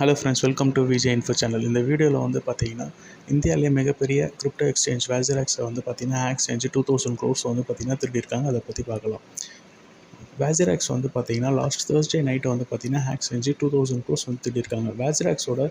Hello friends welcome to Vijay info channel இந்த வீடியோவில் வந்து பார்த்தீங்கன்னா இந்தியாவிலேயே மிகப்பெரிய கிரிப்டோ எக்ஸ்சேஞ்ச் வேசராக்ஸை வந்து பார்த்தீங்கன்னா எக்ஸ்சேஞ்ச் டூ தௌசண்ட் க்ரோர்ஸ் வந்து பார்த்தீங்கன்னா திருடியிருக்காங்க. அதை பற்றி பார்க்கலாம். வேசிராக்ஸ் வந்து பார்த்தீங்கன்னா லாஸ்ட் தேர்ஸ்டே நைட்டு வந்து பார்த்தீங்கன்னா ஹேக் செஞ்சு டூ தௌசண்ட் க்ரோஸ் வந்து திட்டிருக்காங்க வேசிராக்ஸோட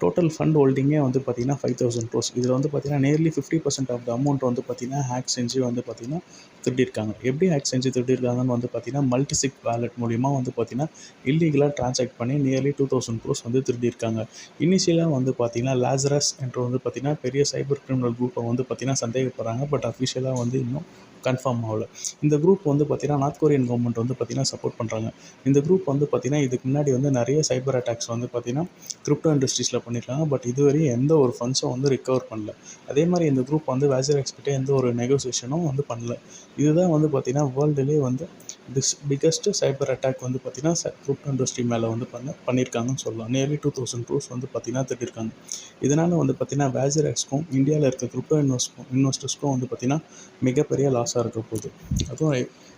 டோட்டல் ஃபண்ட் ஹோல்டிங்கே வந்து பார்த்தீங்கன்னா ஃபைவ் தௌசண்ட் க்ரோஸ் இதில் வந்து பார்த்தீங்கன்னா nearly fifty percent of the amount வந்து பார்த்தீங்கன்னா ஹேக் செஞ்சு வந்து பார்த்தீங்கன்னா திருடியிருக்காங்க எப்படி ஹேக் செஞ்சு திருடியிருக்காங்கன்னு வந்து பார்த்தீங்கன்னா மல்டிசிக் வேலட் மூலிமா வந்து பார்த்தீங்கன்னா இல்லீகலாக டிரான்சாக்ட் பண்ணி நியர்லி டூ தௌசண்ட் க்ரோஸ் வந்து திருடியிருக்காங்க இனிஷியலாக வந்து பார்த்தீங்கன்னா லாசரஸ் என்ற வந்து பார்த்தீங்கன்னா பெரிய சைபர் கிரிமினல் குரூப்பை வந்து பார்த்தீங்கன்னா சந்தேகப்படுறாங்க பட் அஃபிஷியலாக வந்து இன்னும் கன்ஃபார்ம் ஆகல. இந்த குரூப் வந்து பார்த்தீங்கன்னா நார்த் கொரியன் கவர்மெண்ட் வந்து பார்த்தீங்கன்னா சப்போர்ட் பண்ணுறாங்க இந்த குரூப் வந்து பார்த்திங்கன்னா இதுக்கு முன்னாடி வந்து நிறைய சைபர் அட்டாக்ஸ் வந்து பார்த்தீங்கன்னா கிரிப்டோ இண்டஸ்ட்ரீஸில் பண்ணியிருக்காங்க பட் இதுவரையும் எந்த ஒரு ஃபண்ட்ஸும் வந்து ரிகவர் பண்ணல. அதே மாதிரி இந்த குரூப் வந்து வேசர் எக்ஸ்பர்ட்டே எந்த ஒரு நெகோசியேஷனும் வந்து பண்ணல. இதுதான் வந்து பார்த்திங்கன்னா வேர்ல்டுலேயே வந்து பிஸ் பிக்கஸ்ட்டு சைபர் அட்டாக் வந்து பார்த்தீங்கன்னா கிரிப்டோ இண்டஸ்ட்ரி மேலே வந்து பண்ண பண்ணியிருக்காங்கன்னு சொல்லலாம் நியர்லி டூ தௌசண்ட் க்ரோஸ் வந்து பார்த்திங்கன்னா திட்டிருக்காங்க இதனால் வந்து பார்த்தீங்கன்னா வேசராக்ஸ்க்கும் இந்தியாவில் இருக்க கிரிப்டோ இன்வெஸ்ட்க்கும் இன்வெஸ்டர்ஸ்க்கும் வந்து பார்த்திங்கன்னா மிகப்பெரிய லாஸாக இருக்க போகுது அதுவும்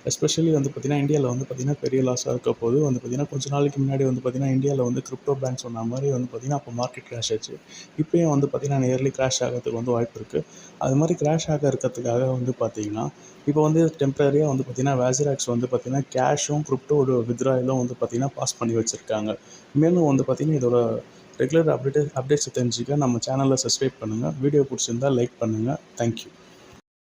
எஸ்பெஷலி வந்து பார்த்திங்கன்னா இந்தியாவில் வந்து பார்த்திங்கன்னா பெரிய லாஸாக இருக்க போது வந்து பார்த்திங்கன்னா கொஞ்ச நாளைக்கு முன்னாடி வந்து பார்த்திங்கன்னா இந்தியாவில் வந்து கிரிப்டோ பேங்க் சொன்ன மாதிரி வந்து பார்த்திங்கன்னா அப்போ மார்க்கெட் கிராஷ் ஆச்சு இப்போயும் வந்து பார்த்திங்கன்னா நியர்லி கிராஷ் ஆகிறதுக்கு வந்து வாய்ப்பு இருக்குது அது மாதிரி கிராஷ் ஆக இருக்கிறதுக்காக வந்து பார்த்திங்கன்னா இப்போ வந்து டெம்பரரியாக வந்து பார்த்திங்கன்னா வேசராக்ஸ் வந்து பார்த்திங்கன்னா கேஷும் கிரிப்டோட வித்ராயிலும் வந்து பார்த்திங்கன்னா பாஸ் பண்ணி வச்சுருக்காங்க. மேலும் வந்து பார்த்திங்கன்னா இதோட ரெகுலர் அப்டேட் அப்டேட்ஸை தெரிஞ்சுக்க நம்ம சேனலில் சப்ஸ்கிரைப் பண்ணுங்கள் வீடியோ பிடிச்சிருந்தால் லைக் பண்ணுங்கள் தேங்க்யூ